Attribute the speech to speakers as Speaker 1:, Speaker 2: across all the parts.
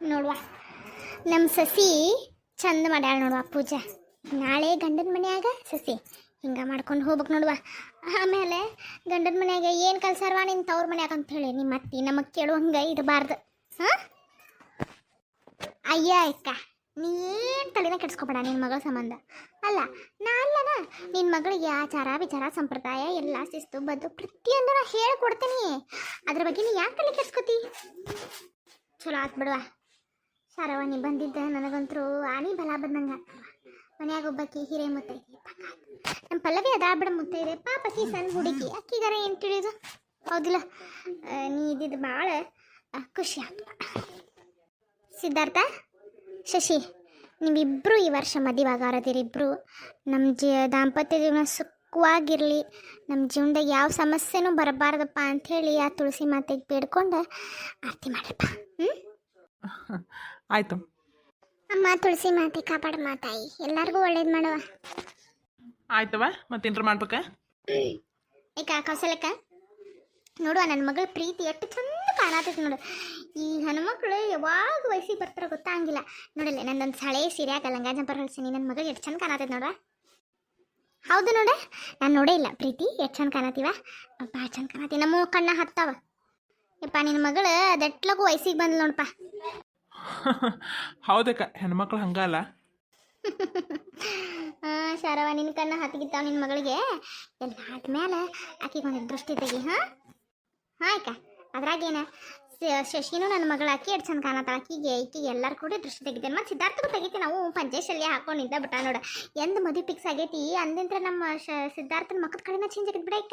Speaker 1: ನೋಡುವ. ನಮ್ಮ ಸಸಿ ಚಂದ ಮಾಡ್ಯಾಳ ನೋಡುವ ಪೂಜೆ. ನಾಳೆ ಗಂಡನ ಮನೆಯಾಗ ಸಸಿ. ಹಿಂಗೆ ಮಾಡ್ಕೊಂಡು ಹೋಗ್ಬೇಕು ನೋಡುವ. ಆಮೇಲೆ ಗಂಡನ ಮನೆಯಾಗ ಏನು ಕಲ್ಸಾರವ ನಿನ್ನ ತವ್ರ ಮನೆಯಾಗ ಅಂತ ಹೇಳಿ ನಿಮ್ಮ ಅತ್ತಿ ನಮಗೆ ಕೇಳುವಂಗೆ ಇರಬಾರ್ದು ಹಾಂ? ಅಯ್ಯ ಅಕ್ಕ, ನೀನು ತಲೆನ ಕೆಡ್ಸ್ಕೊಬೇಡ ನಿನ್ನ ಮಗಳ ಸಂಬಂಧ. ಅಲ್ಲ ನಾ ಅಲ್ಲನ ನಿನ್ನ ಮಗಳಿಗೆ ಆಚಾರ ವಿಚಾರ, ಸಂಪ್ರದಾಯ, ಎಲ್ಲ ಶಿಸ್ತು ಬದ್ದು ಪ್ರತಿಯೊಂದು ನಾ ಹೇಳ್ಕೊಡ್ತೀನಿ. ಅದ್ರ ಬಗ್ಗೆ ನೀ ಯಾಕೆ ತಲೆ ಕೆಡ್ಸ್ಕೊತಿ? ಚಲೋ ಆತ್ ಶಾರವ ಬಂದಿದ್ದ ನನಗಂತರೂ ಆನಿ ಬಲ ಬಂದಂಗ. ಮನ್ಯಾಗ ಒಬ್ಬಾಕಿ ಹಿರೇ ಮುತ್ತೈದೆ ನಮ್ಮ ಪಲ್ಲವಿ ಅದಾ, ಬಿಡ ಮುತ್ತೈದೆ ಪಾಪಕಿ ಸಣ್ಣ ಹುಡುಗಿ. ಅಕ್ಕಿಗಾರ ಏನು ತಿಳಿದು? ಹೌದಿಲ್ಲ. ನೀ ಇದ್ದಿದ್ದು ಭಾಳ ಖುಷಿ ಆಯ್ತು ಸಿದ್ಧಾರ್ಥ, ಶಶಿ ನೀವಿಬ್ಬರು ಈ ವರ್ಷ ಮದುವಾಗಾರದಿರಿಬ್ಬರು ನಮ್ಮ ಜೀ, ದಾಂಪತ್ಯ ಜೀವನ ಸುಖವಾಗಿರಲಿ ನಮ್ಮ ಜೀವನದಾಗ ಯಾವ ಸಮಸ್ಯೆನೂ ಬರಬಾರ್ದಪ್ಪ ಅಂಥೇಳಿ ಆ ತುಳಸಿ ಮಾತೆಗೆ ಬೇಡ್ಕೊಂಡು ಆರತಿ ಮಾಡ್ರಪ್ಪ ಹ್ಞೂ
Speaker 2: ಆಯ್ತು.
Speaker 1: ಅಮ್ಮ ತುಳಸಿ ಮಾತೆ ಕಾಪಾಡ ಮಾತಾಯಿ. ಎಲ್ಲರಿಗೂ ಒಳ್ಳೇದು ಮಾಡುವ.
Speaker 2: ಆಯ್ತವ ಮತ್ತೇನ್ರ ಮಾಡ್ಬೇಕ?
Speaker 1: ಏಕ ಕೌಸಲಕ್ಕ ನೋಡುವ ನನ್ನ ಮಗಳ ಪ್ರೀತಿ ಎಷ್ಟು ಚಂದ ಕಾಣತೈತಿ ನೋಡು. ಈ ಹೆಣ್ಮಕ್ಳು ಯಾವಾಗ ವಯಸ್ಸಿಗೆ ಬರ್ತಾರ ಗೊತ್ತಾಗಿಲ್ಲ ನೋಡಲ್ಲ ನಂದೊಂದು ಸಳೆ ಸೀರೆಯಾಗ ಲಂಗ ಜಂಪರ್ ಹೊಲ್ಸೀನಿ ನನ್ನ ಮಗಳು ಎಷ್ಟು ಚಂದ ಕಾಣತೈತಿ ನೋಡುವ. ಹೌದು ನೋಡ ನಾನು ನೋಡೇ ಇಲ್ಲ ಪ್ರೀತಿ ಎಷ್ಟು ಚಂದ ಕಾಣತೀವ. ಭಾಳ ಚಂದ ಕಾಣತಿ. ನಮ್ಮ ಕಣ್ಣ ಹತ್ತಾವ. ಯಪ್ಪ ನಿನ್ನ ಮಗಳು ಅದೆಟ್ಲಗೂ ವಯಸ್ಸಿಗೆ ಬಂದ್ಲು ನೋಡಪ್ಪ.
Speaker 2: ಹೌದಕ್ಕ ಹೆಣ್ಮಕ್ಳು ಹಂಗಲ್ಲ.
Speaker 1: ಹಾಂ ಶರವ ನಿನ್ನ ಕಣ್ಣ ಹತ್ತಿಗಿತ್ತಾವ ನಿನ್ನ ಮಗಳಿಗೆ. ಎಲ್ಲ ಆದ್ಮೇಲೆ ಆಕಿಗೆ ಒಂದು ದೃಷ್ಟಿ ತೆಗಿ ಹಾಂ? ಹಾಂ ಅಕ್ಕ ಅದ್ರಾಗೇನ? ಶಶಿನೂ ನನ್ನ ಮಗಳ ಆಕಿ ಎರಡು ಚಂದ ಕಾಣತ್ತಾಳ. ಆಕಿಗೆ ಈಕಿಗೆ ಎಲ್ಲರೂ ಕೂಡ ದೃಶ್ಯ ತೆಗಿತೇನೆ ಮತ್ತು ಸಿದ್ಧಾರ್ಥಗೂ ತೆಗಿತೀನಿ ನಾವು ಪಂಚೇಶಲ್ಯ ಹಾಕೊಂಡು ನಿಂತ ಬಿಟ್ಟ ನೋಡ. ಎಂದು ಮದುವೆ ಫಿಕ್ಸ್ ಆಗೈತಿ, ಅಂದಿಂತ್ರ ನಮ್ಮ ಶ, ಸಿದ್ಧಾರ್ಥನ ಮಕ್ಕದ ಕಡೆನ ಚೇಂಜ್ ಆಗಿದ್ ಬಿಡಕ್ಕ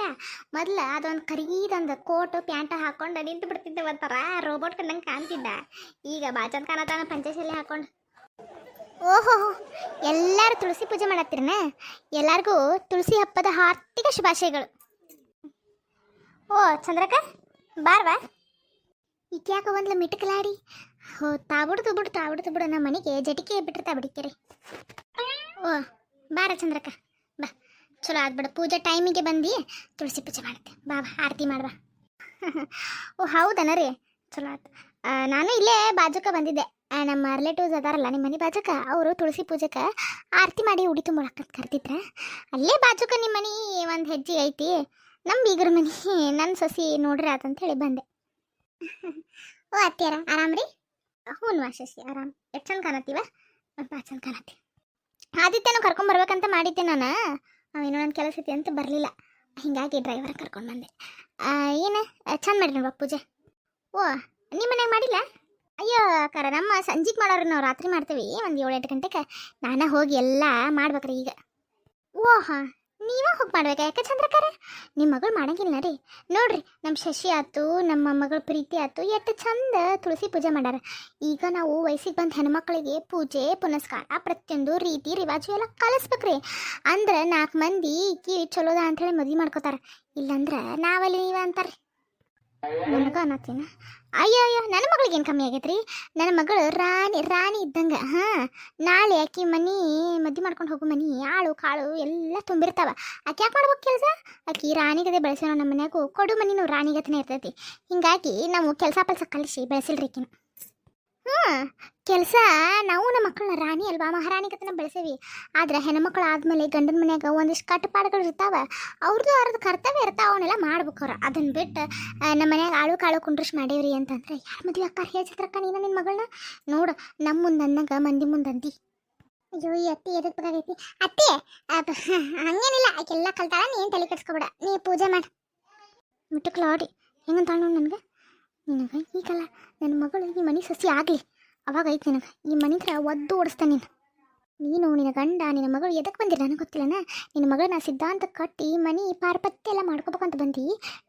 Speaker 1: ಮೊದ್ಲು ಅದೊಂದು ಕರೀದೊಂದು ಕೋಟು, ಪ್ಯಾಂಟ್ ಹಾಕೊಂಡು ನಿಂತು ಬಿಡ್ತಿದ್ದೆ ಒಂಥರ ರೋಬೋಟ್ ಕಂಡಂಗೆ ಕಾಣ್ತಿದ್ದ. ಈಗ ಭಾಳ ಚಂದ ಕಾಣತ್ತಾನ ಪಂಚೇಶಲ್ಯ ಹಾಕೊಂಡು. ಓಹೋ, ಎಲ್ಲರೂ ತುಳಸಿ ಪೂಜೆ ಮಾಡತ್ತಿರನ? ಎಲ್ಲರಿಗೂ ತುಳಸಿ ಹಬ್ಬದ ಹಾರ್ದಿಕ ಶುಭಾಶಯಗಳು. ಓ, ಚಂದ್ರಕ್ಕ, ಬಾರ್ವಾ? ಈಕ್ಯಾಕ ಒಂದ್ಲ ಮಿಟಕಲಾಡಿ? ಹೋ ತಾಬುಡ್ತು ಬಿಡು ತಾಬುಡ್ತು ಬಿಡು ನಮ್ಮ ಮನೆಗೆ ಜಟಿಕೆ ಬಿಟ್ಟಿರ್ತಾ ಬಿಡಿಕೆರಿ ಓ ಬಾರ ಚಂದ್ರಕ್ಕ ಬಾ. ಚಲೋ ಆಗ್ಬಿಡು ಪೂಜೆ ಟೈಮಿಗೆ ಬಂದು ತುಳಸಿ ಪೂಜೆ ಮಾಡುತ್ತೆ. ಬಾ ಬಾ, ಆರತಿ ಮಾಡ್ಬಾ. ಓ, ಹೌದನ ರೀ? ಚಲೋ ಆಯ್ತು. ನಾನು ಇಲ್ಲೇ ಬಾಜುಕ ಬಂದಿದ್ದೆ. ನಮ್ಮ ರಿಲೇಟಿವ್ಸ್ ಅದಾರಲ್ಲ, ನಿಮ್ಮ ಮನೆ ಬಾಜುಕ, ಅವರು ತುಳಸಿ ಪೂಜೆಗೆ ಆರತಿ ಮಾಡಿ ಉಡಿ ಅಂತ ಕರ್ತಿದ್ರ ಅಲ್ಲೇ ಬಾಜುಕ ನಿಮ್ಮ ಮನೆ ಒಂದು ಹೆಜ್ಜೆ ಐತಿ. ನಮ್ಮ ಬೀಗರ ಮನೆ ನನ್ನ ಸೊಸಿ ನೋಡ್ರಿ ಅದಂತ ಹೇಳಿ ಬಂದೆ. ಓ, ಅತ್ತಿಯರ, ಆರಾಮ್ರಿ? ಹ್ಞೂ ಶಶಿ ಆರಾಮ್. ಎಷ್ಟು ಚಂದ ಕಾಣತ್ತೀವ? ಭಾಳ ಚಂದ ಕಾಣತ್ತಿ ಆದಿತ್ಯನು ಕರ್ಕೊಂಬರ್ಬೇಕಂತ ಮಾಡಿದ್ದೆ ನಾನು? ಅವೇನೋ ನನ್ನ ಕೆಲಸ ಐತಿ ಅಂತ ಬರಲಿಲ್ಲ. ಹಿಂಗಾಗಿ ಡ್ರೈವರ್ ಕರ್ಕೊಂಡು ಬಂದೆ. ಏನು? ಚಂದ ಮಾಡಿರಿ ನೋಡುವ ಪೂಜೆ. ಓ ನಿಮ್ಮ ಮನ್ಯಾಗ ಮಾಡಿಲ್ಲ? ಅಯ್ಯೋ ಕರ ನಮ್ಮ ಸಂಜೆಗೆ ಮಾಡೋರು ನಾವು ರಾತ್ರಿ ಮಾಡ್ತೀವಿ. ಒಂದು ಏಳು, ಎಂಟು ಗಂಟೆಗೆ ನಾನು ಹೋಗಿ ಎಲ್ಲ ಮಾಡ್ಬೇಕ್ರಿ ಈಗ. ಓಹ ನೀವೇ ಹೋಗಿ ಮಾಡ್ಬೇಕು ಯಾಕೆ ಚಂದ್ರಕರ? ನಿಮ್ಮ ಮಗಳು ಮಾಡಂಗಿಲ್ಲ ರೀ. ನೋಡ್ರಿ ನಮ್ಮ ಶಶಿ ಆತು, ನಮ್ಮ ಮಗಳ ಪ್ರೀತಿ ಆತು, ಎಷ್ಟು ಚಂದ ತುಳಸಿ ಪೂಜೆ ಮಾಡ್ಯಾರ. ಈಗ ನಾವು ವಯಸ್ಸಿಗೆ ಬಂದ ಹೆಣ್ಮಕ್ಳಿಗೆ ಪೂಜೆ, ಪುನಸ್ಕಾರ, ಪ್ರತಿಯೊಂದು ರೀತಿ ರಿವಾಜು ಎಲ್ಲ ಕಲಿಸ್ಬೇಕ್ರಿ. ಅಂದ್ರೆ ನಾಲ್ಕು ಮಂದಿ ಈಕಿ ಚಲೋದ ಹೇಳಿ ಮದ್ವೆ ಮಾಡ್ಕೋತಾರ. ಇಲ್ಲಂದ್ರೆ ನಾವಲ್ಲಿ ನೀವೇ ಅಂತಾರೆ ನನಗ ಅನ್ನತ್ತೀನ ಅಯ್ಯೋ ಅಯ್ಯೋ ನನ್ನ ಮಗಳಿಗೆ ಏನು ಕಮ್ಮಿ ಆಗೈತ್ರಿ? ನನ್ನ ಮಗಳು ರಾಣಿ ರಾಣಿ ಇದ್ದಂಗೆ, ಹಾಂ? ನಾಳೆ ಆಕಿ ಮನಿ, ಮದ್ವೆ ಮಾಡ್ಕೊಂಡು ಹೋಗು ಮನಿ, ಆಳು, ಕಾಳು ಎಲ್ಲ ತುಂಬಿರ್ತಾವ. ಆಕೆ ಯಾಕೆ ಮಾಡ್ಬೇಕು ಕೆಲಸ? ಆಕಿ ರಾಣಿಗದೆ ಬೆಳೆಸೋಣ ನಮ್ಮ ಮನ್ಯಾಗೂ, ಕೊಡು ಮನಿನೂ ರಾಣಿಗತನೇ ಇರ್ತೈತಿ. ಹಿಂಗಾಗಿ ನಾವು ಕೆಲಸ ಪಲ್ಸ ಕಲಿಸಿ ಬೆಳೆಸಿಲ್ರಿ ಆಕಿನ. ಕೆಲಸ ನಾವು ನಮ್ಮ ಮಕ್ಕಳನ್ನ ರಾಣಿ ಅಲ್ವಾ? ಮಹಾರಾಣಿ ಕತನ ಬೆಳೆಸೇವಿ. ಆದ್ರೆ ಹೆಣ್ಮಕ್ಳು ಆದ್ಮೇಲೆ ಗಂಡನ ಮನ್ಯಾಗ ಒಂದಿಷ್ಟು ಕಟ್ಟುಪಾಡುಗಳು ಇರ್ತಾವೆ. ಅವ್ರದ್ದು ಅವ್ರದ್ದು ಕರ್ತವ್ಯ ಇರ್ತಾವ ಅವನ್ನೆಲ್ಲ ಮಾಡ್ಬೇಕು ಅವ್ರು. ಅದನ್ನ ಬಿಟ್ಟು ನಮ್ಮ ಮನ್ಯಾಗ ಆಳು ಕಾಳು ಕುಂಡ್ರಿಸ್ ಮಾಡೇವ್ರಿ ಅಂತಂದ್ರೆ, ಯಾರು ಮದುವೆ ಅಕ್ಕ ಹೇಳಿ ಚಿತ್ರಕ್ಕ ನೀನು ನಿನ್ನ ಮಗಳನ್ನ ನೋಡು, ನಮ್ಮ ಮುಂದೆ ಅಂದಂಗ ಮಂದಿ ಅಂತಿ ಅಯ್ಯೋ, ಈ ಅತ್ತಿ ಎದಕ್ಕೆ ಬೇಕಾಗೈತಿ ಅತ್ತಿ ಹಂಗೇನಿಲ್ಲ. ಆಕೆಲ್ಲ ಕಲ್ತಾಳ, ನೀನು ತಲೆ ಕೆಡ್ಸ್ಕೊಬೇಡ. ನೀ ಪೂಜೆ ಮಾಡಿ. ಮುಟ್ಟಕ್ಲಾಡಿ ಹೆಂಗಂತ ನೋಡು ನನಗೆ? ನಿನಗೆ ಈಗಲ್ಲ. ನನ್ನ ಮಗಳು ಈ ಮನೆ ಸಸಿ ಆಗಲಿ. ಅವಾಗ ಐತಿ ನಿನಗೆ, ಈ ಮನಿದ್ರ ಒದ್ದು ಓಡಿಸ್ತಾನೆ ನೀನು. ನೀನು ನಿನ್ನ ಗಂಡ, ನಿನ್ನ ಮಗಳು ಎದಕ್ಕೆ ಬಂದಿರ ನನಗೆ ಗೊತ್ತಿಲ್ಲನ? ನಿನ್ನ ಮಗಳನ್ನ ಸಿದ್ಧಾಂತ ಕಟ್ಟಿ ಮನಿ ಪಾರ್ಪತ್ಯ ಎಲ್ಲ ಮಾಡ್ಕೋಬೇಕಂತ ಬಂದು?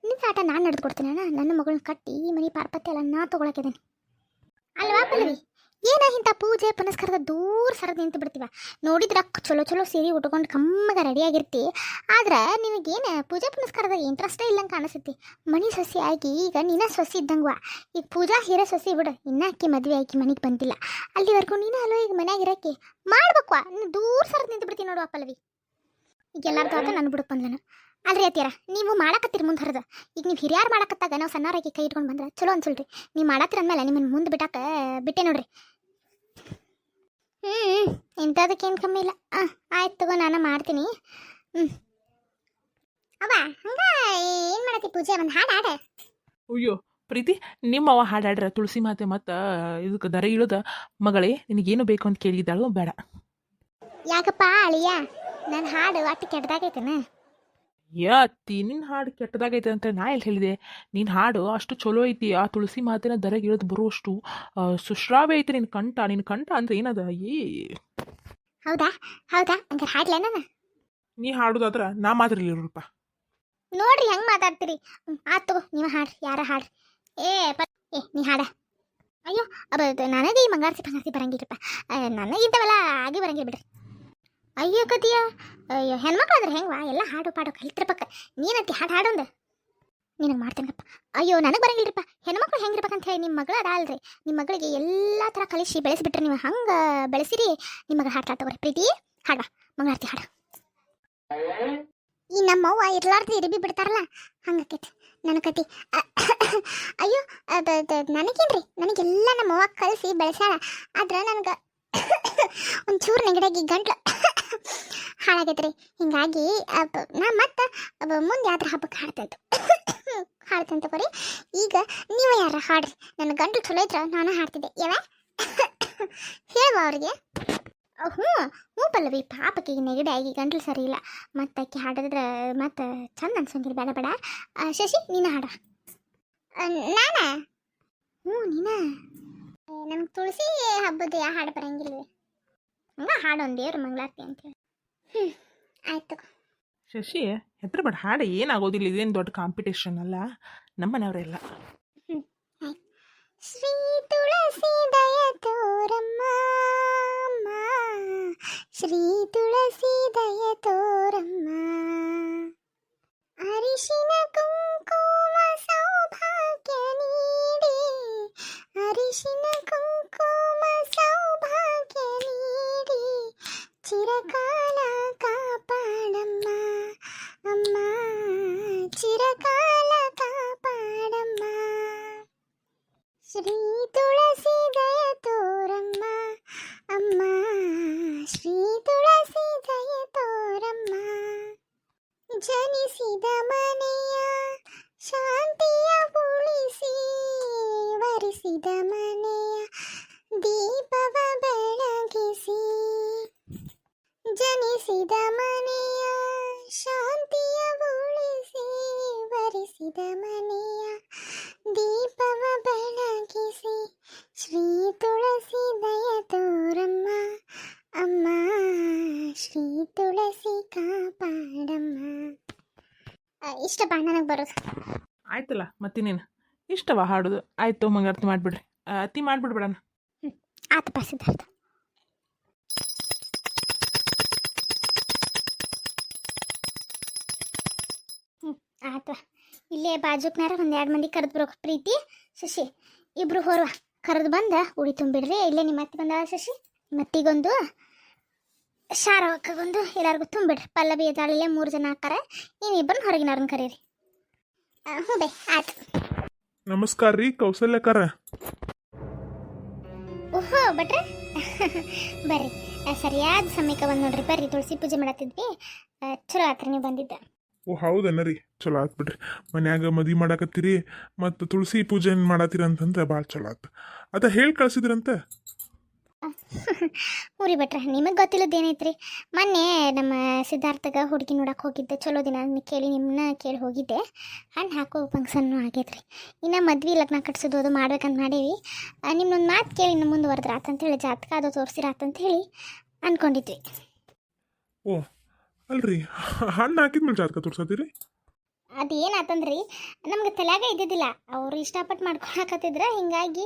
Speaker 1: ನಿನ್ನ ಆಟ ನಾನು ನಡೆದು ಕೊಡ್ತೀನಿ ಅಣ್ಣ ನನ್ನ ಮಗಳನ್ನ ಕಟ್ಟಿ ಈ ಮನಿ ಪಾರ್ಪತ್ಯ ಎಲ್ಲ ನಾ ತೊಗೊಳಕಿದ್ದೀನಿ ಅಲ್ವಾ ಪಲ್ಲವಿ? ಏನ ಇಂಥ ಪೂಜೆ ಪುನಸ್ಕಾರದ ದೂರ ಸರದ್ ನಿಂತು ಬಿಡ್ತೀವ? ನೋಡಿದ್ರ ಚಲೋ ಚಲೋ ಸೀರೆ ಉಟ್ಕೊಂಡು ಕಮ್ಮಗ ರೆಡಿಯಾಗಿರ್ತಿ ಆದ್ರೆ ನಿನಗೇನು ಪೂಜೆ ಪುನಸ್ಕಾರದಾಗ ಇಂಟ್ರೆಸ್ಟೇ ಇಲ್ಲಂಗೆ ಕಾಣಿಸುತ್ತೆ. ಮನಿ ಸೊಸಿ ಆಗಿ ಈಗ ನೀನ ಸೊಸಿ ಇದ್ದಂಗ್ವ. ಈಗ ಪೂಜಾ ಹೀರೆ ಸೊಸಿ ಬಿಡು. ಇನ್ನ ಅಕ್ಕಿ ಮದುವೆ ಆಕಿ ಮನೆಗೆ ಬಂದಿಲ್ಲ. ಅಲ್ಲಿವರೆಗೂ ನೀನು ಅಲ್ವ ಈಗ ಮನ್ಯಾಗ ಇರಕ್ಕೆ? ಮಾಡ್ಬೇಕ್ವಾ. ನೀನು ದೂರ ಸರದ್ ನಿಂತು ಬಿಡ್ತೀನಿ ನೋಡುವ ಪಲ್ಲವಿ. ಈಗ ಎಲ್ಲಾರ್ದು ಆತ ನನ್ನ ಬಿಡಪ್ಪ ಅಲ್ರಿ ಅತ್ತಿಯರ ನೀವು ಮಾಡಾಕತ್ತೀರಿ ಮುಂದೆ ಹರಿದ. ಈಗ ನೀವು ಹಿರಿಯಾರು ಮಾಡಾಕತ್ತಾಗ ನಾವು ಸಣ್ಣವರಾಗಿ ಕೈ ಇಟ್ಕೊಂಡು ಬಂದ್ರೆ ಚಲೋ ಅನ್ಸಲ್ರಿ. ನೀವು ಮಾಡತ್ತೀರ ಅಂದಮೇಲೆ ನಿಮ್ಮನ್ನು ಮುಂದೆ ಬಿಟ್ಟಾಕ ಬಿಟ್ಟೆ ನೋಡ್ರಿ. ಹ್ಞೂ ಇಂಥದಕ್ಕೇನು ಕಮ್ಮಿ ಇಲ್ಲ. ಹಾಂ ಆಯ್ತು ತಗೋ ನಾನು ಮಾಡ್ತೀನಿ. ಹ್ಞೂ ಅವ ಹಂಗ ಏನು ಮಾಡತ್ತಿ ಪೂಜೆ ಒಂದು ಹಾಡು ಹಾಡ.
Speaker 2: ಅಯ್ಯೋ ಪ್ರೀತಿ ನಿಮ್ಮವ್ವ ಹಾಡಾಡ್ರ ತುಳಸಿ ಮಾತೆ ಮತ್ತು ಇದಕ್ಕೆ ದರ ಇಳಿದ. ಮಗಳೇ ನಿನಗೇನು ಬೇಕು ಅಂತ ಕೇಳಿದ್ದಾಳು ಬೇಡ.
Speaker 1: ಯಾಕಪ್ಪ ಅಳಿಯ ನಾನು ಹಾಡು ಅಟ್ಟು ಕೆಟ್ಟದಾಗೈತೇನ
Speaker 2: ಯಾ ಅತ್ತಿ ನಿನ್ನ ಹಾಡು ಕೆಟ್ಟದಾಗೈತೆ ಅಂತ ನಾ ಎಲ್ಲಿ ಹೇಳಿದೆ? ನಿನ್ನ ಹಾಡು ಅಷ್ಟು ಚಲೋ ಐತಿ ಆ ತುಳಸಿ ಮಾತಿನ ದರಗೆ ಇಳಿದು ಬರುವಷ್ಟು ಸುಶ್ರಾವೆ ಸುಶ್ರಾವ್ಯ ಐತೆ ನಿನ್ನ ಕಂಠ. ನಿನ್ನ ಕಂಠ ಅಂದ್ರೆ ಏನದ? ಏ.
Speaker 1: ಹೌದಾ? ಹೌದಾ? ಹಂಗಾರೆ ಹಾಡ್ಲೇ ನಾನು?
Speaker 2: ನೀ ಹಾಡೋದಾದ್ರ ನಾ ಮಾತ್ರ ರೂಪ
Speaker 1: ನೋಡ್ರಿ ಹೆಂಗ್ ಮಾತಾಡ್ತೀರಿ? ಆತು ತಗೋ ನೀವು ಹಾಡ್ರಿ ಯಾರ ಹಾಡ್ರಿ? ಏ ಪ ಏ ನೀ ಹಾಡ. ಅಯ್ಯೋ ಅಬ್ಬ ನನಗೆ ಈ ಮಂಗಾರ್ಸಿ ಪಂಗಾರತಿ ಬರಂಗಿಲ್ಲಪ್ಪ. ನನಗಿದ್ದವಲ್ಲ ಆಗಿ ಬರಂಗಿಲ್ಲ ಬಿಡ್ರಿ. ಅಯ್ಯೋ ಕತಿಯ, ಅಯ್ಯೋ, ಹೆಣ್ಮಕ್ಳಾದ್ರೆ ಹೆಂಗ್ವಾ? ಎಲ್ಲ ಹಾಡು ಪಾಡು ಕಲಿತಿರ್ಬೇಕು. ನೀನಂತಿ ಹಾಡು ಹಾಡೊಂದು? ನಿನಗೆ ಮಾಡ್ತೇನಪ್ಪ. ಅಯ್ಯೋ, ನನಗೆ ಬರಂಗಿಲ್ರಿಪ್ಪ. ಹೆಣ್ಮಕ್ಳು ಹೆಂಗಿರ್ಬೇಕಂತ ಹೇಳಿ ನಿಮ್ಮ ಮಗಳು ಅದ ಅಲ್ರಿ ನಿಮ್ಮ ಮಗಳಿಗೆ ಎಲ್ಲ ಥರ ಕಲಿಸಿ ಬೆಳೆಸಿಬಿಟ್ರೆ ನೀವು. ಹಂಗೆ ಬೆಳೆಸಿರಿ. ನಿಮ್ಮ ಮಗಳು ಹಾಡು ತಗೋರಿ. ಪ್ರೀತಿ, ಹಾಡ್ವಾ. ಮಂಗಾರತಿ ಹಾಡು. ಈ ನಮ್ಮವ್ವ ಇರ್ಲಾರ್ದು ಇರಿಬಿ ಬಿಡ್ತಾರಲ್ಲ, ಹಂಗಾಕೈತಿ. ನನ್ನ ಕತಿ, ಅಯ್ಯೋ ನನಗೇನ್ರಿ? ನನಗೆಲ್ಲ ನಮ್ಮವ್ವ ಕಲಿಸಿ ಬೆಳೆಸ್ಯಾಳ. ಆದ್ರೆ ನನಗೆ ಒಂಚೂರು ನೆಗಡಾಗಿ ಗಂಟ್ಲು ಹಾಳಾಗೈತ್ರಿ. ಹಿಂಗಾಗಿ ನಾ ಮತ್ತೆ ಮುಂದೆ ಯಾವ್ದ್ರ ಹಬ್ಬಕ್ಕೆ ಹಾಡ್ತೈತು ಹಾಡ್ತಂತ ತಗೋರಿ. ಈಗ ನೀವು ಯಾರ ಹಾಡ್ರಿ? ನನ್ನ ಗಂಡು ಚಲೋ ಇದ್ರ, ನಾನು ಹಾಡ್ತಿದ್ದೆ. ಯಾವ ಹೇಳುವ ಅವ್ರಿಗೆ. ಹ್ಞೂ ಹ್ಞೂ ಪಲ್ಲವಿ. ಪಾಪಕ್ಕೆ ಈಗ ನೆಗಡಿ ಆಗಿ ಗಂಟ್ಲು ಸರಿ ಇಲ್ಲ. ಮತ್ತೆ ಆಕೆ ಹಾಡಿದ್ರೆ ಮತ್ತೆ ಚಂದ ಅನ್ಸಂಗಿಲ್ಲ, ಬೇಡ ಬೇಡ. ಶಶಿ, ನೀನು ಹಾಡ. ನಾನ? ಹ್ಞೂ, ನೀನ? ನಮ್ಗೆ ತುಳಸಿ ಹಬ್ಬದ ಯಾವ ಹಾಡು ಬರಂಗಿಲ್ವೇ ಹಂಗ ಹಾಡು ಒಂದು ದೇವ್ರ ಮಂಗಳಾರತಿ ಅಂತೇಳಿ. ಹ್ಞೂ ಆಯ್ತು.
Speaker 2: ಶಶಿ ಹೆತ್ರ ಬೇಡ ಹಾಡು ಏನಾಗೋದಿಲ್ಲ ಇದೇನು ದೊಡ್ಡ ಕಾಂಪಿಟೇಷನ್ ಅಲ್ಲ ನಮ್ಮನೆಯವರೆಲ್ಲ.
Speaker 1: ಶ್ರೀ ತುಳಸಿ ದಯ ತೋರಮ್ಮ ಅಮ್ಮ. ಶ್ರೀ ತುಳಸಿ ದಯ ತೋರಮ್ಮ. ಅರಿಶಿನ ಕುಂಕುಮ ಸೌಭಾಗ್ಯ ನೀಡಿ ಅರಿಶಿನ ಚಿರಕಾಲ ಕಾಪಾಡಮ್ಮ ಅಮ್ಮ ಚಿರಕಾಲ ಕಾಪಾಡಮ್ಮ ಶ್ರೀ ತುಳಸಿ ದಯ ತೋರಮ್ಮ ಅಮ್ಮ ಶ್ರೀ ತುಳಸಿ ದಯ ತೋರಮ್ಮ ಜನಿಸಿದ ಮನೆಯ ಶಾಂತಿಯ ಉಳಿಸಿ ವರಿಸಿದ ಮನೆಯ ಶ್ರೀ ತುಳಸಿ ಕಾಪಾಡಮ್ಮ. ಇಷ್ಟಪ್ಪ ನನಗೆ ಬರೋದು.
Speaker 2: ಆಯ್ತಲ್ಲ ಮತ್ತಿನ್ನೇನು? ಇಷ್ಟವ ಹಾಡೋದು. ಆಯ್ತು ಮಂಗಾರತಿ ಮಾಡಿಬಿಡ್ರಿ. ಅತಿ ಮಾಡಿಬಿಡ್ಬೇಡಣ
Speaker 1: ಆತಪ್ಪ ಸಿದ್ಧಾರ್ಥ. ಆತ ಇಲ್ಲೇ ಬಾಜುಕ್ನಾರ ಒಂದು ಎರಡು ಮಂದಿ ಕರೆದು ಬರೋ ಪ್ರೀತಿ ಶಶಿ. ಇಬ್ರು ಹೊರವ. ಕರೆದು ಬಂದ ಉಡಿ ತುಂಬಿಡ್ರಿ. ಇಲ್ಲೇ ನಿಮ್ಮ ಅತ್ತೆ ಬಂದ ಶಶಿ. ಮತ್ತಿಗೊಂದು ಶಾರವಕ್ಕಗೊಂದು ಎಲ್ಲರಿಗೂ ತುಂಬಿಡ್ರಿ. ಪಲ್ಲವಿ ಎದಾಳಿಲೆ ಮೂರು ಜನ ಹಾಕಾರೆ ಇನ್ನಿಬ್ಬರನ್ನ ಹೊರಗಿನವ್ರನ್ನ ಕರೀರಿ? ಹ್ಞೂ ಬೇ ಆಯ್ತು.
Speaker 3: ನಮಸ್ಕಾರ ರೀ ಕೌಶಲ್ಯಕಾರ
Speaker 1: ಓಹೋ ಬಟ್ರೆ ಬರ್ರಿ ಸರಿಯಾದ ಸಮಯಕ್ಕೆ ಬಂದು ನೋಡ್ರಿ. ಬರ್ರಿ ತುಳಸಿ ಪೂಜೆ ಮಾಡತ್ತಿದ್ವಿ. ಚಲೋ ಆತ್ರಿ ನೀವು ಬಂದಿದ್ದ.
Speaker 3: ಓ ಹೌದನ್ನ ರೀ ಚಲೋ ಆತ್ ಬಿಡ್ರಿ. ಮನ್ಯಾಗ ಮದಿ ಮಾಡಾಕತ್ತೀರಿ ಮತ್ತು ತುಳಸಿ ಪೂಜೆ ಮಾಡತ್ತೀರಿ ಅಂತಂದ್ರೆ ಭಾಳ ಚಲೋ ಆತ್. ಅದ ಹೇಳಿ ಕಳ್ಸಿದ್ರಂತ.
Speaker 1: ಊರಿ ಭಟ್ರೆ, ನಿಮಗೆ ಗೊತ್ತಿಲ್ಲದೇನೈತ್ರಿ ಮೊನ್ನೆ ನಮ್ಮ ಸಿದ್ಧಾರ್ಥಗ ಹುಡುಗಿ ನೋಡಕ್ಕೆ ಹೋಗಿದ್ದೆ, ಚಲೋ ದಿನ ಕೇಳಿ ನಿಮ್ಮನ್ನ ಕೇಳಿ ಹೋಗಿದ್ದೆ. ಹಣ್ಣು ಹಾಕೋ ಫಂಕ್ಷನ್ನು ಆಗೈತ್ರಿ. ಇನ್ನು ಮದ್ವೆ ಲಗ್ನ ಕಟ್ಸೋದು ಅದು ಮಾಡ್ಬೇಕಂತ ಮಾಡೀವಿ. ನಿಮ್ಮೊಂದು ಮಾತು ಕೇಳಿ ಇನ್ನು ಮುಂದುವರೆದ್ರೆ ಆತಂತೇಳಿ, ಜಾತಕ ಅದು ತೋರಿಸಿರಾತಂತ ಹೇಳಿ ಅಂದ್ಕೊಂಡಿದ್ವಿ
Speaker 3: ಓ, ಅಲ್ರಿ, ಹಣ್ಣು ಹಾಕಿದ್ಮೇಲೆ ಜಾತಕ ತೋರ್ಸತ್ತೀರಿ
Speaker 1: ಅದು ಏನಾತಂದ್ರಿ? ನಮ್ಗೆ ತಲೆಯಾಗ ಇದ್ದಿದ್ದಿಲ್ಲ. ಅವರು ಇಷ್ಟಪಟ್ಟು ಮಾಡ್ಕೊಳಕತ್ತಿದ್ರೆ, ಹಿಂಗಾಗಿ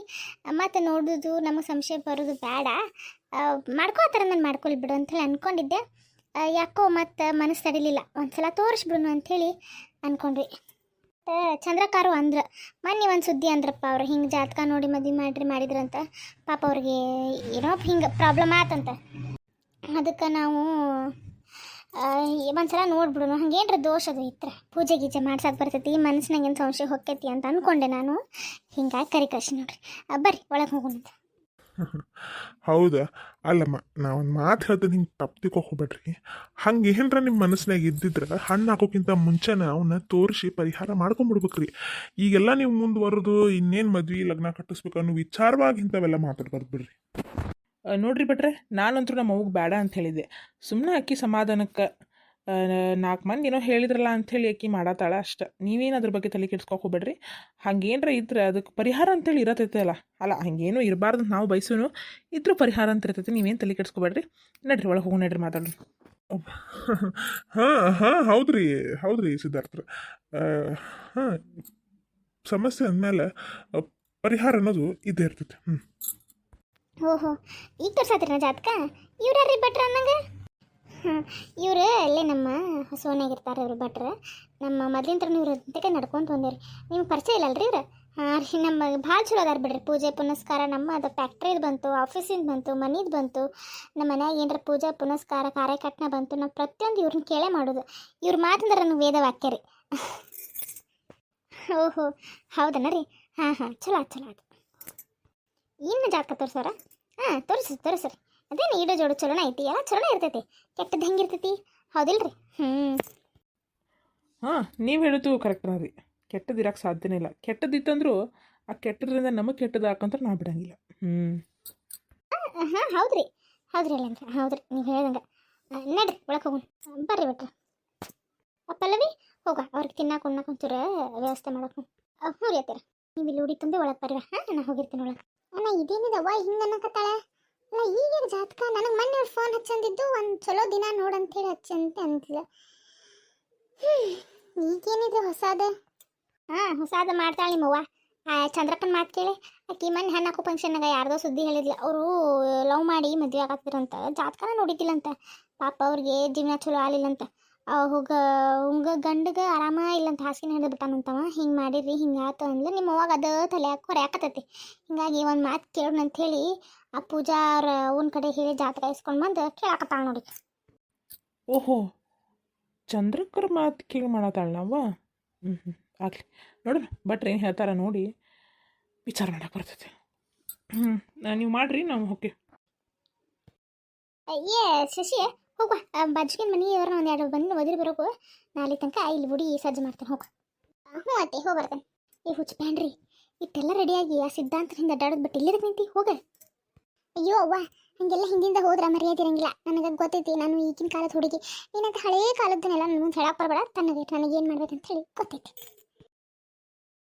Speaker 1: ಮತ್ತೆ ನೋಡೋದು ನಮಗೆ ಸಂಶಯ ಬರೋದು ಬೇಡ ಮಾಡ್ಕೋತಾರ ನಾನು ಮಾಡ್ಕೊಲ್ ಬಿಡು ಅಂಥೇಳಿ ಅಂದ್ಕೊಂಡಿದ್ದೆ ಯಾಕೋ ಮತ್ತೆ ಮನಸ್ಸು ತಡಿಲಿಲ್ಲ ಒಂದ್ಸಲ ತೋರಿಸ್ಬಿಡು ಅಂಥೇಳಿ ಅಂದ್ಕೊಂಡ್ರಿ ಮತ್ತು ಚಂದ್ರಕಾರು ಅಂದ್ರೆ, ಮೊನ್ನೆ ಒಂದು ಸುದ್ದಿ ಅಂದ್ರಪ್ಪ ಅವ್ರು, ಹಿಂಗೆ ಜಾತಕ ನೋಡಿ ಮದುವೆ ಮಾಡಿರಿ ಮಾಡಿದ್ರಂತ ಪಾಪ ಅವ್ರಿಗೆ ಏನೋ ಹಿಂಗೆ ಪ್ರಾಬ್ಲಮ್ ಆತಂತ. ಅದಕ್ಕೆ ನಾವು ಒಂದ್ಸಲ ನೋಡ್ಬಿಡೋಣ ಹಂಗೇನ್ರ ದೋಷ ಅದು ಇತ್ರ ಪೂಜೆ ಗೀಜೆ ಮಾಡ್ಸಕ್ ಬರ್ತೈತಿ ಮನಸ್ಸಿನಾಗ ಏನು ಸಂಶಯ ಹೊಕ್ಕೈತಿ ಅಂತ ಅನ್ಕೊಂಡೆ ನಾನು. ಹಿಂಗಾಗಿ ಕರಿ ಕಳ್ಸಿ ನೋಡ್ರಿ. ಬರ್ರಿ, ಒಳಗೆ ಹೋಗೋಣ.
Speaker 3: ಹೌದಾ? ಅಲ್ಲಮ್ಮ ನಾ ಒಂದು ಮಾತು ಹೇಳ್ತೀನಿ, ಹಿಂಗೆ ತಪ್ಪು ಹೋಗ್ಬೇಡ್ರಿ. ಹಂಗೆ ಏನರ ನಿಮ್ಮ ಮನಸ್ಸಿನಾಗ ಇದ್ದಿದ್ರೆ, ಹಣ್ಣು ಹಾಕೋಕ್ಕಿಂತ ಮುಂಚೆನ ಅವನ್ನ ತೋರಿಸಿ ಪರಿಹಾರ ಮಾಡ್ಕೊಂಬಿಡ್ಬೇಕ್ರಿ. ಈಗೆಲ್ಲ ನೀವು ಮುಂದುವರೆದು ಇನ್ನೇನು ಮದ್ವೆ, ಲಗ್ನ ಕಟ್ಟಿಸ್ಬೇಕು ಅನ್ನೋ ವಿಚಾರವಾಗಿ ಇಂಥವೆಲ್ಲ ಮಾತಾಡ್ಬಾರ್ದು ಬಿಡ್ರಿ.
Speaker 2: ನೋಡ್ರಿ ಬಿಟ್ರೆ ನಾನಂತೂ ನಮ್ಮ ಅವ್ಗೆ ಬೇಡ ಅಂತ ಹೇಳಿದ್ದೆ. ಸುಮ್ಮನೆ ಅಕ್ಕಿ ಸಮಾಧಾನಕ್ಕೆ ನಾಲ್ಕು ಮಂದಿ ಏನೋ ಹೇಳಿದ್ರಲ್ಲ ಅಂಥೇಳಿ ಅಕ್ಕಿ ಮಾಡತ್ತಾಳ ಅಷ್ಟೆ. ನೀವೇನು ಅದ್ರ ಬಗ್ಗೆ ತಲೆ ಕೆಡ್ಸ್ಕೊಕ್ ಹೋಗ್ಬೇಡ್ರಿ. ಹಂಗೇನ್ರ ಇದ್ರೆ ಅದಕ್ಕೆ ಪರಿಹಾರ ಅಂತೇಳಿ ಇರತೈತೆ ಅಲ್ಲ. ಅಲ್ಲ, ಹಂಗೇನು ಇರಬಾರ್ದು ನಾವು ಬಯಸೋನು, ಇದ್ರೂ ಪರಿಹಾರ ಅಂತ ಇರ್ತೈತೆ, ನೀವೇನು ತಲೆ ಕೆಡ್ಸ್ಕೊಬೇಡ್ರಿ. ನಡ್ರಿ, ಒಳಗೆ ಹೋಗಿ ನಡ್ರಿ ಮಾತಾಡ್ರಿ.
Speaker 3: ಹಾಂ ಹಾಂ ಹೌದು ರೀ ಹೌದು ರೀ ಸಿದ್ಧಾರ್ಥ ಹಾಂ, ಸಮಸ್ಯೆ ಅಂದಮೇಲೆ ಪರಿಹಾರ ಅನ್ನೋದು ಇದ್ದೇ ಇರ್ತೈತೆ. ಹ್ಞೂ
Speaker 1: ಓಹೋ ಈಗ ತೋರ್ಸಾತ್ರಿ ಜಾತಕ? ಇವ್ರು ಯಾರ್ರಿ ಭಟ್ರ ಅನ್ನಂಗೆ? ಹಾಂ ಇವ್ರು ಅಲ್ಲೇ ನಮ್ಮ ಸೋನ್ಯಾಗಿರ್ತಾರೆ ಇವ್ರು ಭಟ್ರ. ನಮ್ಮ ಮೊದ್ಲಿನ ಥರ ಇವ್ರ ಅಂತೆಗೆ ನಡ್ಕೊಂತ ಬಂದಿರಿ. ನಿಮ್ಗೆ ಪರಿಚಯ ಇಲ್ಲಲ್ರಿ ಇವ್ರು? ಹಾಂ ರೀ, ನಮ್ಮ ಭಾಳ ಚಲೋ ಅದಾರ ಬಿಡ್ರಿ. ಪೂಜೆ, ಪುನಸ್ಕಾರ, ನಮ್ಮ ಅದು ಫ್ಯಾಕ್ಟ್ರಿದು ಬಂತು, ಆಫೀಸಿಂದ ಬಂತು, ಮನಿದು ಬಂತು. ನಮ್ಮ ಮನ್ಯಾಗ ಏನಾರ ಪೂಜೆ, ಪುನಸ್ಕಾರ, ಕಾರ್ಯಕಟ್ನ ಬಂತು ನಾವು ಪ್ರತಿಯೊಂದು ಇವ್ರನ್ನ ಕೇಳೇ ಮಾಡೋದು. ಇವ್ರ ಮಾತಂದ್ರೆ ನನಗೆ ವೇದ ವಾಕ್ಯ ರೀ. ಓಹೋ, ಹೌದನ ರೀ? ಹಾಂ ಹಾಂ, ಚಲೋ ಚಲೋ ಆಯ್ತು ಇನ್ನು ಜಾತಕ ತೋರಿಸೋರ ಹಾಂ ತೋರಿಸು ತೋರಿಸ್ರಿ. ಅದೇನು ಈಡೋ ಜೋಡು ಚಲೋನ ಐತಿ? ಎಲ್ಲ ಚಲೋನ ಇರ್ತೈತಿ. ಕೆಟ್ಟದ್ದು ಹೆಂಗಿರ್ತೈತಿ ಹೌದಿಲ್ರಿ? ಹ್ಞೂ
Speaker 2: ಹಾಂ ನೀವು ಹೇಳೋದು ಕರೆಕ್ಟ್ ರೀ. ಕೆಟ್ಟದ್ದು ಇರಕ್ಕೆ ಸಾಧ್ಯನೇ ಇಲ್ಲ. ಕೆಟ್ಟದಿತ್ತಂದ್ರೂ ಆ ಕೆಟ್ಟದ್ರಿಂದ ನಮಗೆ ಕೆಟ್ಟದ್ದು ಹಾಕಂದ್ರೆ ನಾ ಬಿಡಂಗಿಲ್ಲ. ಹ್ಞೂ
Speaker 1: ಹಾಂ ಹೌದ್ರಿ. ಹೌದ್ರಿ ಅಲ್ಲ ಹೌದ್ರಿ ನೀವು ಹೇಳ್ದಂಗೆ. ನಡ್ರಿ ಒಳಗೆ ಹೋಗೋಣ. ಬರ್ರಿ ಬಿಟ್ರಿ. ಪಲ್ಲವಿ ಹೋಗ. ಅವ್ರಿಗೆ ತಿನ್ನಕ್ಕೆ ಉಣ್ಣಕ್ಕೆ ಒಂಚೂರು ವ್ಯವಸ್ಥೆ ಮಾಡಕ್ಕೆ ಹ್ಞೂ ರೀ ಅತ್ತೀರ. ನೀವು ಇಲ್ಲಿ ಉಡಿ ತುಂಬಿ ಒಳಗೆ ಬರ್ರಿ ಹಾಂ ನಾನು ಹೋಗಿರ್ತೀನಿ ಒಳಗೆ. ಅಣ್ಣ ಇದೇನಿದವ ಹಿಂಗೆ ಅನ್ನಕತ್ತಾಳೆ? ಅಲ್ಲ ಈಗ ಜಾತಕ? ನನಗೆ ಮೊನ್ನೆ ಫೋನ್ ಹಚ್ಚಂದಿದ್ದು ಒಂದು ಚಲೋ ದಿನ ನೋಡಂತೇಳಿ ಹಚ್ಚಂತೆ ಅಂತಿಲ್ಲ ಹ್ಞೂ ಈಗೇನಿದೆ ಹೊಸಾದ? ಹಾಂ, ಹೊಸಾದ ಮಾಡ್ತಾಳೆ ನಿಮ್ಮವ್ವ. ಆ, ಚಂದ್ರಪ್ಪನ ಮಾತು ಕೇಳಿ. ಆಕಿ ಮೊನ್ನೆ ಫಂಕ್ಷನ್ ಫಂಕ್ಷನ್ನಾಗ ಯಾರ್ದೋ ಸುದ್ದಿ ಹೇಳಿದ್ಲ. ಅವರು ಲವ್ ಮಾಡಿ ಮದುವೆ ಅಂತ ಜಾತಕನ ನೋಡಿದ್ದಿಲ್ಲಂತ. ಪಾಪ ಅವ್ರಿಗೆ ಜೀವನ ಚಲೋ ಆಗಲಿಲ್ಲಂತ. ಹೋಗ ಹುಂಗ ಗಂಡಗೆ ಆರಾಮ ಇಲ್ಲಂತ ಹಾಸಿನ ಹಿಡಿದು ಬಿಟ್ಟಾನಂತವ ಹಿಂಗೆ ಮಾಡಿರಿ ಹಿಂಗೆ ಆತು ಅಂದ್ಲು. ನಿಮ್ಮ ಅವಾಗ ಅದ ತಲೆ ಹಾಕೋ ಯಾಕತ್ತೈತಿ ಹಿಂಗಾಗಿ ಒಂದು ಮಾತು ಕೇಳೋಣ ಅಂತ ಹೇಳಿ ಆ ಪೂಜಾ ಅವ್ರ ಅವನ ಕಡೆ ಹೇಳಿ ಜಾತ್ರೆ ಇಸ್ಕೊಂಡು ಬಂದು ಕೇಳಾಕತ್ತಾಳ ನೋಡಿ
Speaker 2: ಓಹೋ ಚಂದ್ರಕ್ಕರ ಮಾತು ಕೇಳಿ ಮಾಡತ್ತಾಳ ನಾವ? ಹ್ಞೂ ಹ್ಞೂ ಆಗಲಿ. ನೋಡ್ರಿ ಭಟ್ರು ಏನು ಹೇಳ್ತಾರ ನೋಡಿ ವಿಚಾರ ಮಾಡಕ್ಕೆ ಬರ್ತೈತೆ. ಹ್ಞೂ ನೀವು ಮಾಡಿರಿ ನಾವು ಓಕೆ
Speaker 1: ಅಯ್ಯ ಶಶಿ ಹೋಗುವ. ಮನೆ ಮನೆಯವ್ರನ್ನ ಒಂದು ಎರಡು ಬಂದು ಒದಿರಿ ಬರೋಕು. ನಾಳೆ ತನಕ ಇಲ್ಲಿ ಬುಡಿ ಸಜ್ಜು ಮಾಡ್ತೇನೆ ಹೋಗು ಹ್ಞೂ ಅತ್ತೆ, ಹೋಗಿ ಬರ್ತೇನೆ. ಈ ಹುಚ್ಚ ಬ್ಯಾಂಡ್ರಿ. ಇಟ್ಟೆಲ್ಲ ರೆಡಿಯಾಗಿ ಆ ಸಿದ್ಧಾಂತದಿಂದ ಅಡ್ಡಾಡೋದು ಬಿಟ್ಟು ಇಲ್ಲಿ ನಿಂತಿ, ಹೋಗ. ಅಯ್ಯೋ, ಅವ್ವ, ಹಂಗೆಲ್ಲ ಹಿಂದಿಂದ ಹೋದ್ರೆ ಮರ್ಯಾದೆ ಇರಂಗಿಲ್ಲ. ನನಗೆ ಗೊತ್ತೈತಿ, ನಾನು ಈಗಿನ ಕಾಲದ ಹುಡುಗಿ. ಏನಂತ ಹಳೇ ಕಾಲದ್ದನ್ನೆಲ್ಲ ನನ್ನ ಮುಂದೆ ಹೇಳಪ್ಪ ಬರಬೇಡ. ತನ್ನಗೆ ನನಗೇನು ಮಾಡ್ಬೇಕಂತ ಹೇಳಿ ಗೊತ್ತೈತಿ.